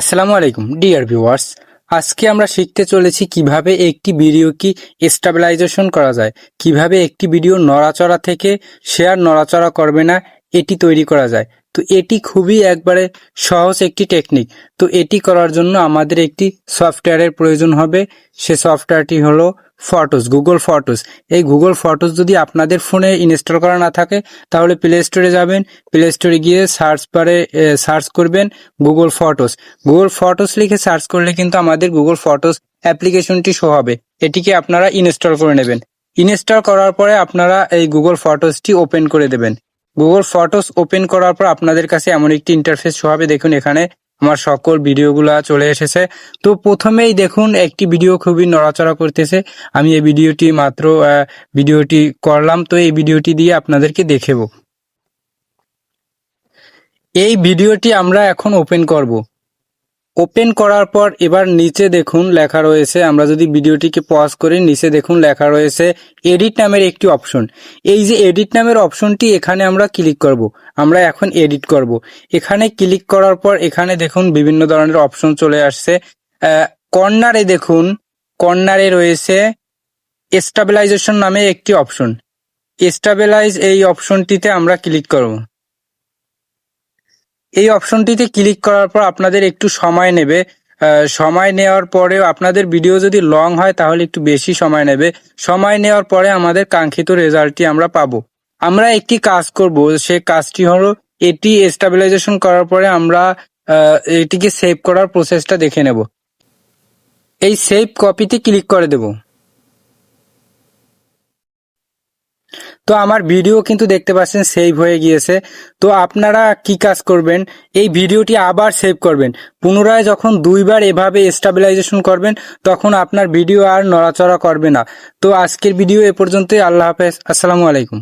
আসসালামু আলাইকুম, dear viewers. আজকে আমরা শিখতে চলেছি কীভাবে একটি ভিডিও কি স্টেবিলাইজেশন করা যায়, কীভাবে একটি ভিডিও নড়াচড়া থেকে শেয়ার নড়াচড়া করবে না, এটি তৈরি করা যায়। তো এটি খুবই একবারে সহজ একটি টেকনিক তো এটি করার জন্য আমাদের একটি সফটওয়্যারের প্রয়োজন হবে। সে সফটওয়্যারটি হলো ফটোস গুগল ফটোস এই গুগল ফটোস যদি আপনাদের ফোনে ইনস্টল করা না থাকে, তাহলে প্লে স্টোরে যাবেন। প্লে স্টোরে গিয়ে সার্চ বারে সার্চ করবেন গুগল ফটোস গুগল ফটোস লিখে সার্চ করলে কিন্তু আমাদের গুগল ফটোস অ্যাপ্লিকেশনটি শো হবে। এটিকে আপনারা ইনস্টল করে নেবেন। ইনস্টল করার পরে আপনারা এই গুগল ফটোসটি ওপেন করে দেবেন। গুগল ফটোস ওপেন করার পর আপনাদের কাছে এমন একটি ইন্টারফেস শো হবে। দেখুন, এখানে আমার সকল ভিডিওগুলো চলে এসেছে। তো প্রথমেই দেখুন, একটি ভিডিও খুবই নড়াচড়া করতেছে। আমি এই ভিডিওটি মাত্র ভিডিওটি করলাম। তো এই ভিডিওটি দিয়ে আপনাদেরকে দেখেব। এই ভিডিওটি আমরা এখন ওপেন করব। ওপেন করার পর এবার নিচে দেখুন লেখা রয়েছে, আমরা যদি ভিডিওটিকে পজ করি নিচে দেখুন লেখা রয়েছে এডিট নামের একটি অপশন এই যে এডিট নামের অপশনটি এখানে আমরা ক্লিক করব, আমরা এখন এডিট করব। এখানে ক্লিক করার পর এখানে দেখুন বিভিন্ন ধরনের অপশন চলে আসছে। কর্নারে দেখুন কর্নারে রয়েছে স্টাবিলাইজেশন নামে একটি অপশন স্টাবিলাইজ এই অপশনটিতে আমরা ক্লিক করব। এই অপশনটিতে ক্লিক করার পর আপনাদের একটু সময় নেবে। সময় নেওয়ার পরেও আপনাদের ভিডিও যদি লং হয় তাহলে একটু বেশি সময় নেবে। সময় নেওয়ার পরে আমাদের কাঙ্ক্ষিত রেজাল্টটি আমরা পাবো। আমরা একটি কাজ করব, সে কাজটি হলো এটি স্টাবিলাইজেশন করার পরে আমরা এটিকে সেভ করার প্রসেসটা দেখে নেব। এই সেভ কপিতে ক্লিক করে দেব। তো আমার ভিডিও কিন্তু দেখতে পাচ্ছেন সেভ হয়ে গিয়েছে। তো আপনারা কি কাজ করবেন? এই ভিডিওটি আবার সেভ করবেন। পুনরায় যখন দুইবার এভাবে স্টাবিলাইজেশন করবেন, তখন আপনার ভিডিও আর নড়াচড়া করবে না। তো আজকের ভিডিও এ পর্যন্তই। আল্লাহ হাফেজ। আসসালামু আলাইকুম।